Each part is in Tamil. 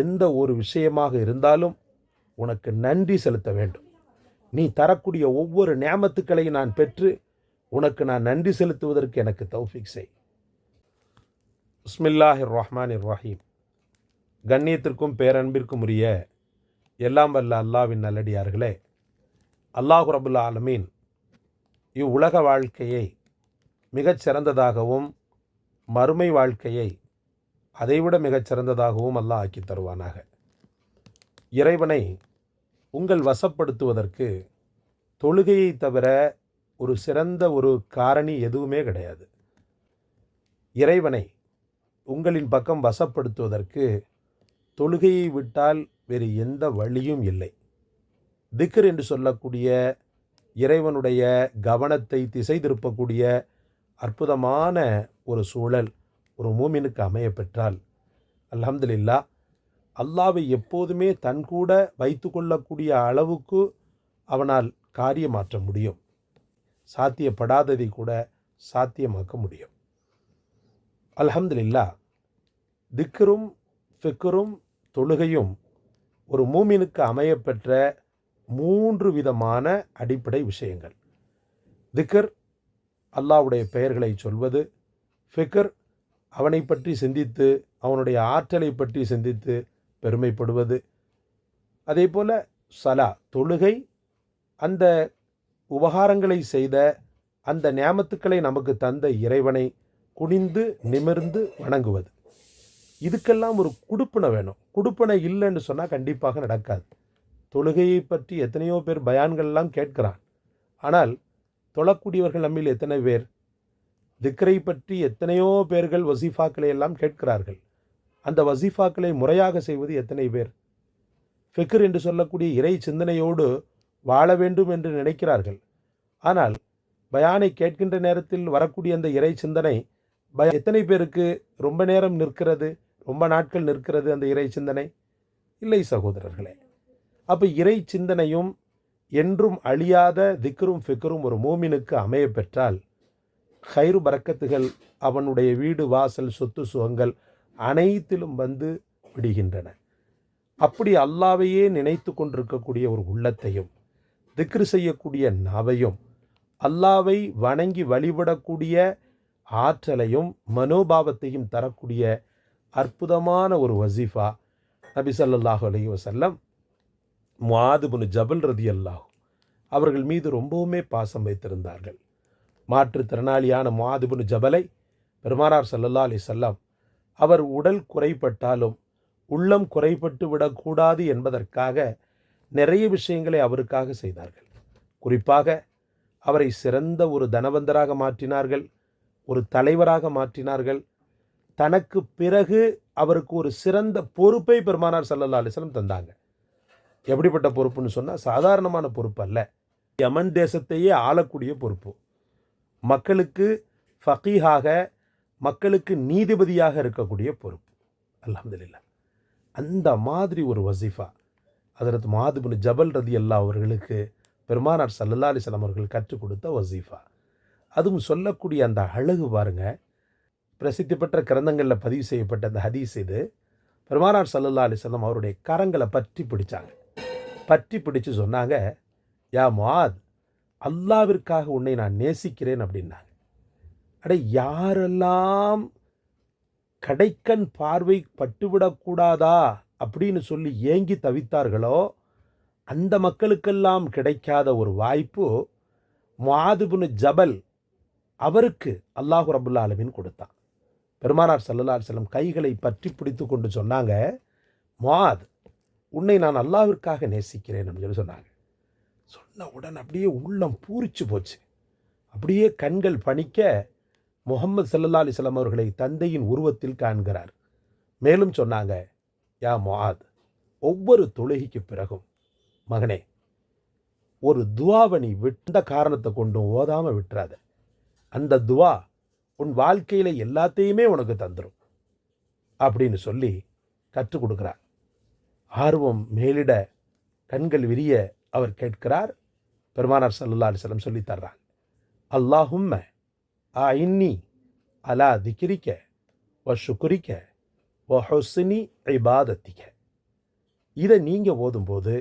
எந்த ஒரு விஷயமாக இருந்தாலும் உனக்கு நன்றி செலுத்த வேண்டும். நீ தரக்கூடிய ஒவ்வொரு நியமத்துக்களையும் நான் பெற்று உனக்கு நான் நன்றி செலுத்துவதற்கு எனக்கு தௌஃபிக் செய். பிஸ்மில்லாஹிர் ரஹ்மான் ரஹீம் கண்ணியத்திற்கும் பேரன்பிற்கும் உரிய எல்லாம் வல்ல அல்லாவின் நல்லடியார்களே அல்லாஹு ரபுல்லா ஆலமீன் இவ்வுலக வாழ்க்கையை மிகச் சிறந்ததாகவும் மறுமை வாழ்க்கையை அதைவிட மிகச்சிறந்ததாகவும் அல்லாஹ் ஆக்கி தருவானாக. இறைவனை உங்கள் வசப்படுத்துவதற்கு தொழுகையை தவிர ஒரு சிறந்த ஒரு காரணி எதுவுமே கிடையாது. இறைவனை உங்களின் பக்கம் வசப்படுத்துவதற்கு தொழுகையை விட்டால் வேறு எந்த வழியும் இல்லை. திக்ர் என்று சொல்லக்கூடிய இறைவனுடைய கவனத்தை திசை திருப்பக்கூடிய அற்புதமான ஒரு சூழல் ஒரு மூமினுக்கு அமைய பெற்றால் அலமதுல்லா அல்லாவை எப்போதுமே தன் கூட வைத்து கொள்ளக்கூடிய அளவுக்கு அவனால் காரியமாற்ற முடியும். சாத்தியப்படாததை கூட சாத்தியமாக்க முடியும். அல்ஹம்துலில்லா திக்கரும் ஃபிக்கரும் தொழுகையும் ஒரு மூமினுக்கு அமையப்பெற்ற மூன்று விதமான அடிப்படை விஷயங்கள். திக்கர் அல்லாவுடைய பெயர்களை சொல்வது ஃபிக்கர் அவனை பற்றி சிந்தித்து அவனுடைய ஆற்றலை பற்றி சிந்தித்து பெருமைப்படுவது. அதே போல் சலா தொழுகை அந்த உபகாரங்களை செய்த அந்த நியாமத்துக்களை நமக்கு தந்த இறைவனை குனிந்து நிமிர்ந்து வணங்குவது. இதுக்கெல்லாம் ஒரு குடுப்பனை வேணும். குடுப்பனை இல்லைன்னு சொன்னால் கண்டிப்பாக நடக்காது. தொழுகையை பற்றி எத்தனையோ பேர் பயான்கள்லாம் கேட்கிறான். ஆனால் தொழக்கூடியவர்கள் நம்மில் எத்தனை பேர் திக்ரை பற்றி எத்தனையோ பேர்கள் வசீஃபாக்களை எல்லாம் கேட்கிறார்கள். அந்த வசீஃபாக்களை முறையாக செய்வது எத்தனை பேர்? ஃபிக்ர் என்று சொல்லக்கூடிய இறை சிந்தனையோடு வாழ வேண்டும் என்று நினைக்கிறார்கள். ஆனால் பயானை கேட்கின்ற நேரத்தில் வரக்கூடிய அந்த இறை சிந்தனை பய எத்தனை பேருக்கு ரொம்ப நேரம் நிற்கிறது ரொம்ப நாட்கள் நிற்கிறது அந்த இறை சிந்தனை? இல்லை சகோதரர்களே. அப்போ இறை சிந்தனையும் என்றும் அழியாத திக்ரும் ஃபிக்ரும் ஒரு மூமினுக்கு அமைய பெற்றால் ஹைரு பறக்கத்துகள் அவனுடைய வீடு வாசல் சொத்து சுகங்கள் அனைத்திலும் வந்து விடுகின்றன. அப்படி அல்லாவையே நினைத்து கொண்டிருக்கக்கூடிய ஒரு உள்ளத்தையும் திக்ரு செய்யக்கூடிய நாவையும் அல்லாவை வணங்கி வழிபடக்கூடிய ஆற்றலையும் மனோபாவத்தையும் தரக்கூடிய அற்புதமான ஒரு வசீஃபா நபி ஸல்லல்லாஹு அலி வசல்லம் முஆதுபுனு ஜபல் ரதி அல்லாஹ் அவர்கள் மீது ரொம்பவுமே பாசம் வைத்திருந்தார்கள். மாற்றுத்திறனாளியான முஆதுபுனு ஜபலை பெருமானார் சல்லல்லா அலி சொல்லாம் அவர் உடல் குறைப்பட்டாலும் உள்ளம் குறைப்பட்டு விடக்கூடாது என்பதற்காக நிறைய விஷயங்களை அவருக்காக செய்தார்கள். குறிப்பாக அவரை சிறந்த ஒரு தனவந்தராக மாற்றினார்கள் ஒரு தலைவராக மாற்றினார்கள். தனக்கு பிறகு அவருக்கு ஒரு சிறந்த பொறுப்பை பெருமானார் சல்லல்லா அலிஸ்லம் தந்தாங்க. எப்படிப்பட்ட பொறுப்புன்னு சொன்னால் சாதாரணமான பொறுப்பு அல்ல. யமன் தேசத்தையே ஆளக்கூடிய பொறுப்பு. மக்களுக்கு ஃபகீஹாக மக்களுக்கு நீதிபதியாக இருக்கக்கூடிய பொறுப்பு. அல்ஹம்துலில்லாஹ் அந்த மாதிரி ஒரு வசீஃபா அதற்கு மாதுபின் ஜபல் ரதி அல்லா அவர்களுக்கு பெருமானார் சல்லல்லா அலிஸ்லாம் அவர்கள் கற்றுக் கொடுத்த வசீஃபா. அதுவும் சொல்லக்கூடிய அந்த அழகு பாருங்க. பிரசித்தி பெற்ற கிரந்தங்களில் பதிவு செய்யப்பட்ட அந்த ஹதீஸ் இது. பெருமானார் சல்லல்லா அலிஸ்லாம் அவருடைய கரங்களை பற்றி பிடிச்சாங்க. பற்றி பிடிச்சு சொன்னாங்க யா மாத் அல்லாவிற்காக உன்னை நான் நேசிக்கிறேன் அப்படின்னாங்க. அட யாரெல்லாம் கடைக்கண் பார்வை பட்டுவிடக்கூடாதா அப்படின்னு சொல்லி ஏங்கி தவித்தார்களோ அந்த மக்களுக்கெல்லாம் கிடைக்காத ஒரு வாய்ப்பு மாதுபுனு ஜபல் அவருக்கு அல்லாஹு ரபுல்லா அலமின் கொடுத்தான். பெருமானார் சல்லல்லா செல்லம் கைகளை பற்றி பிடித்து கொண்டு சொன்னாங்க மாத் உன்னை நான் அல்லாவிற்காக நேசிக்கிறேன் அப்படின்னு சொல்லி சொன்னாங்க. சொன்ன உடனே அப்படியே உள்ளம் பூரிச்சு போச்சு. அப்படியே கண்கள் பணிக்க முகமது சல்லா அலிஸ்லாம் அவர்களை தந்தையின் உருவத்தில் காண்கிறார். மேலும் சொன்னாங்க யா மொஹாத் ஒவ்வொரு தொழுகைக்கு பிறகும் மகனே ஒரு துவாவணி விட்ட காரணத்தை கொண்டும் ஓதாமல் விட்டுறாத. அந்த துவா உன் வாழ்க்கையில் எல்லாத்தையுமே உனக்கு தந்துடும் அப்படின்னு சொல்லி கற்றுக் கொடுக்குறான் ஆர்வம் மேலிட கண்கள் விரிய அவர் கேட்கிறார் பெருமானார் சல்லா அலிஸ்லம் சொல்லி தர்றாங்க. அல்லாஹும்ம ஆ இன்னி அலா திக்ரிக்க வ சுக்குரிக்க வ ஹொசினி இபாதத்திக்க. இதை நீங்கள் ஓதும்போது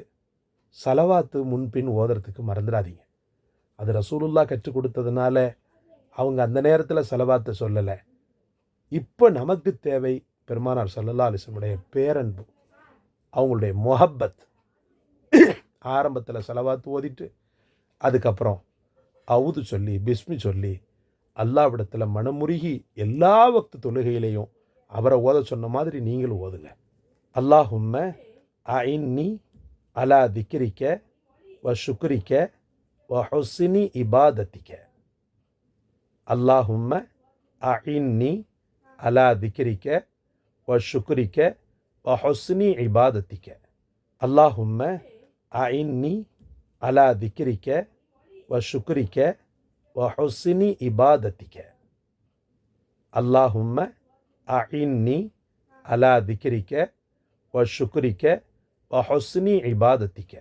சலவாத்து முன்பின் ஓதுறதுக்கு மறந்துடாதீங்க. அது ரசூலுல்லா கற்றுக் கொடுத்ததுனால அவங்க அந்த நேரத்தில் செலவாத்தை சொல்லலை. இப்போ நமக்கு தேவை பெருமானார் சல்லல்லா அலிஸ்லமுடைய பேரன்பு அவங்களுடைய மொஹப்பத். ஆரம்பத்தில் செலவாத்து ஓதிட்டு அதுக்கப்புறம் அவுது சொல்லி பிஸ்மி சொல்லி அல்லாவிடத்தில் மனமுருகி எல்லா வக்து தொழுகையிலையும் அவரை ஓத சொன்ன மாதிரி நீங்களும் ஓதுங்க. அல்லாஹும்ம ஐன்னி அலா திக்ரிக்க வ சுக்ரிக்க வ ஹொசினி இபாதத்திக்க. அல்லாஹும்ம அஇன்னி அலா திக்ரிக்க வ சுக்ரிக்க வ ஹொசினி இபாதத்திக்க. அல்லாஹும்ம அஇன்னி அலா திக்ரிக்க வ சுக்ரிக்க வ ஹொஸ்ஸினி இபாதத்திக்க அல்லாஹும்ம அஇன்னி அலா திக்ரிக்க வ சுக்ரிக்க வ ஹொஸ்ஸினி இபாதத்திக்க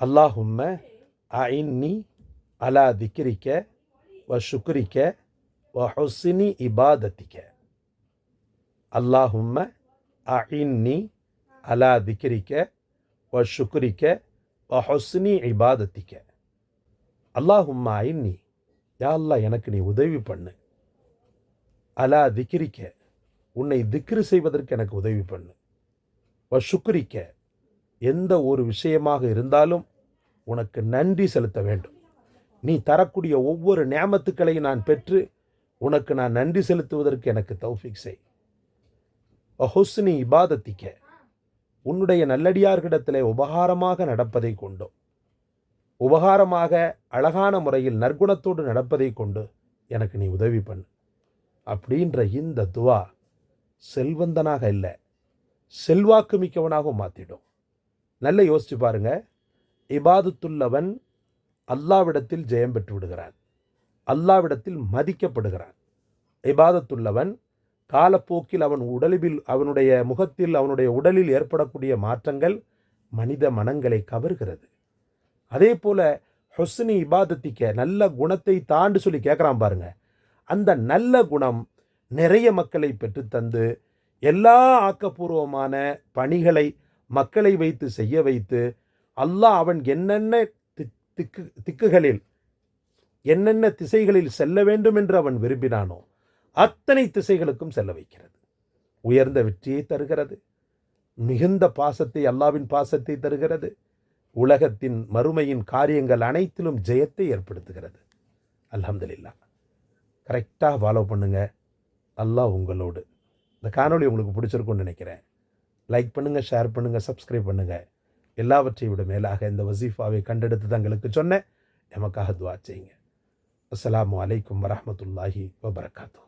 அல்லாஹும்ம அஇன்னி அலா திக்ரிக்க வ சுக்ரிக்க வ ஹொஸ்ஸினி ஹொஸ்னி இபாதத்திக்க அல்லாஹும்மா இன்னி யா அல்லாஹ் எனக்கு நீ உதவி பண்ணு. அலா திக்ரிக்க உன்னை திக்ரு செய்வதற்கு எனக்கு உதவி பண்ணு. வ சுக்ரிக்க எந்த ஒரு விஷயமாக இருந்தாலும் உனக்கு நன்றி செலுத்த வேண்டும். நீ தரக்கூடிய ஒவ்வொரு நியமத்துக்களையும் நான் பெற்று உனக்கு நான் நன்றி செலுத்துவதற்கு எனக்கு தௌஃபிக் செய். ஹொஸ்னி இபாதத்திக்க உன்னுடைய நல்லடியார்களிடத்திலே உபகாரமாக நடப்பதை கொண்டோ. உபகாரமாக அழகான முறையில் நற்குணத்தோடு நடப்பதை கொண்டு எனக்கு நீ உதவி பண்ணு. அப்படின்ற இந்த துவா செல்வந்தனாக இல்லை. செல்வாக்கு மிக்கவனாகவும் மாற்றிடும் நல்ல யோசித்து பாருங்க. இபாதத்துள்ளவன் அல்லாவிடத்தில் ஜெயம் பெற்று விடுகிறான். அல்லாவிடத்தில் மதிக்கப்படுகிறான். இபாதத்துள்ளவன் காலப்போக்கில் அவன் உடலில் அவனுடைய முகத்தில் அவனுடைய உடலில் ஏற்படக்கூடிய மாற்றங்கள் மனித மனங்களை கவர்கிறது. அதே போல் ஹொஸ்னி இபாதத்திக்க நல்ல குணத்தை தாண்டு சொல்லி கேட்குறான் பாருங்க. அந்த நல்ல குணம் நிறைய மக்களை பெற்றுத்தந்து எல்லா ஆக்கப்பூர்வமான பணிகளை மக்களை வைத்து செய்ய வைத்து அல்லாஹ் அவன் என்னென்ன திக்கு திக்குகளில் என்னென்ன திசைகளில் செல்ல வேண்டும் என்று அவன் விரும்பினானோ அத்தனை திசைகளுக்கும் செல்ல வைக்கிறது. உயர்ந்த வெற்றியை தருகிறது. மிகுந்த பாசத்தை அல்லாவின் பாசத்தை தருகிறது. உலகத்தின் மறுமையின் காரியங்கள் அனைத்திலும் ஜெயத்தை ஏற்படுத்துகிறது. அலமதுல்லா கரெக்டாக ஃபாலோ பண்ணுங்கள் அல்லாஹ் உங்களோடு. இந்த காணொளி உங்களுக்கு பிடிச்சிருக்கும்னு நினைக்கிறேன். லைக் பண்ணுங்கள் ஷேர் பண்ணுங்கள் சப்ஸ்கிரைப் பண்ணுங்கள் எல்லாவற்றை விட மேலாக இந்த வசீஃபாவை கண்டெடுத்து தங்களுக்கு சொன்ன எமக்காக துவா செய்யுங்க. அஸ்லாம் அலைக்கும் வரமத்துல்லாஹி வபரகாத்தூ